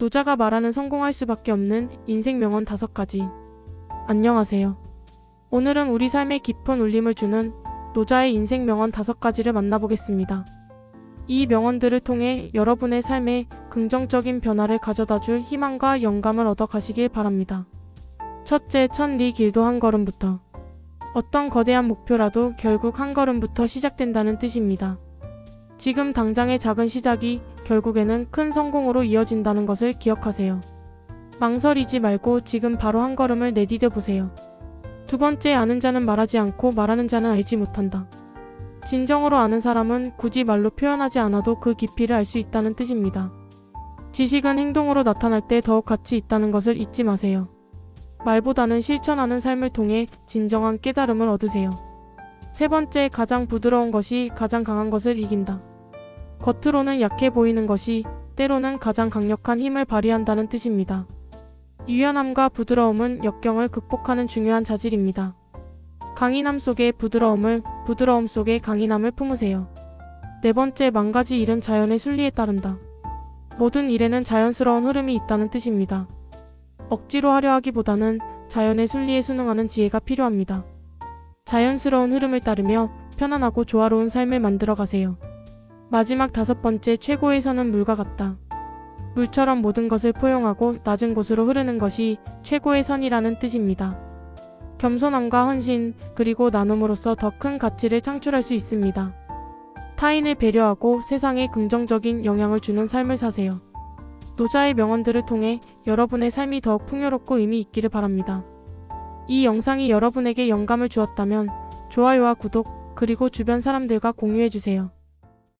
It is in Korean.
노자가 말하는 성공할 수밖에 없는 인생 명언 다섯 가지. 안녕하세요. 오늘은 우리 삶에 깊은 울림을 주는 노자의 인생 명언 다섯 가지를 만나보겠습니다. 이 명언들을 통해 여러분의 삶에 긍정적인 변화를 가져다 줄 희망과 영감을 얻어 가시길 바랍니다. 첫째, 천리 길도 한 걸음부터. 어떤 거대한 목표라도 결국 한 걸음부터 시작된다는 뜻입니다. 지금 당장의 작은 시작이 결국에는 큰 성공으로 이어진다는 것을 기억하세요. 망설이지 말고 지금 바로 한 걸음을 내디뎌 보세요. 두 번째, 아는 자는 말하지 않고 말하는 자는 알지 못한다. 진정으로 아는 사람은 굳이 말로 표현하지 않아도 그 깊이를 알 수 있다는 뜻입니다. 지식은 행동으로 나타날 때 더욱 가치 있다는 것을 잊지 마세요. 말보다는 실천하는 삶을 통해 진정한 깨달음을 얻으세요. 세 번째, 가장 부드러운 것이 가장 강한 것을 이긴다. 겉으로는 약해 보이는 것이 때로는 가장 강력한 힘을 발휘한다는 뜻입니다. 유연함과 부드러움은 역경을 극복하는 중요한 자질입니다. 강인함 속에 부드러움을, 부드러움 속에 강인함을 품으세요. 네 번째, 망가지 일은 자연의 순리에 따른다. 모든 일에는 자연스러운 흐름이 있다는 뜻입니다. 억지로 하려 하기보다는 자연의 순리에 순응하는 지혜가 필요합니다. 자연스러운 흐름을 따르며 편안하고 조화로운 삶을 만들어 가세요. 마지막 다섯 번째, 최고의 선은 물과 같다. 물처럼 모든 것을 포용하고 낮은 곳으로 흐르는 것이 최고의 선이라는 뜻입니다. 겸손함과 헌신, 그리고 나눔으로써 더 큰 가치를 창출할 수 있습니다. 타인을 배려하고 세상에 긍정적인 영향을 주는 삶을 사세요. 노자의 명언들을 통해 여러분의 삶이 더욱 풍요롭고 의미 있기를 바랍니다. 이 영상이 여러분에게 영감을 주었다면 좋아요와 구독, 그리고 주변 사람들과 공유해주세요.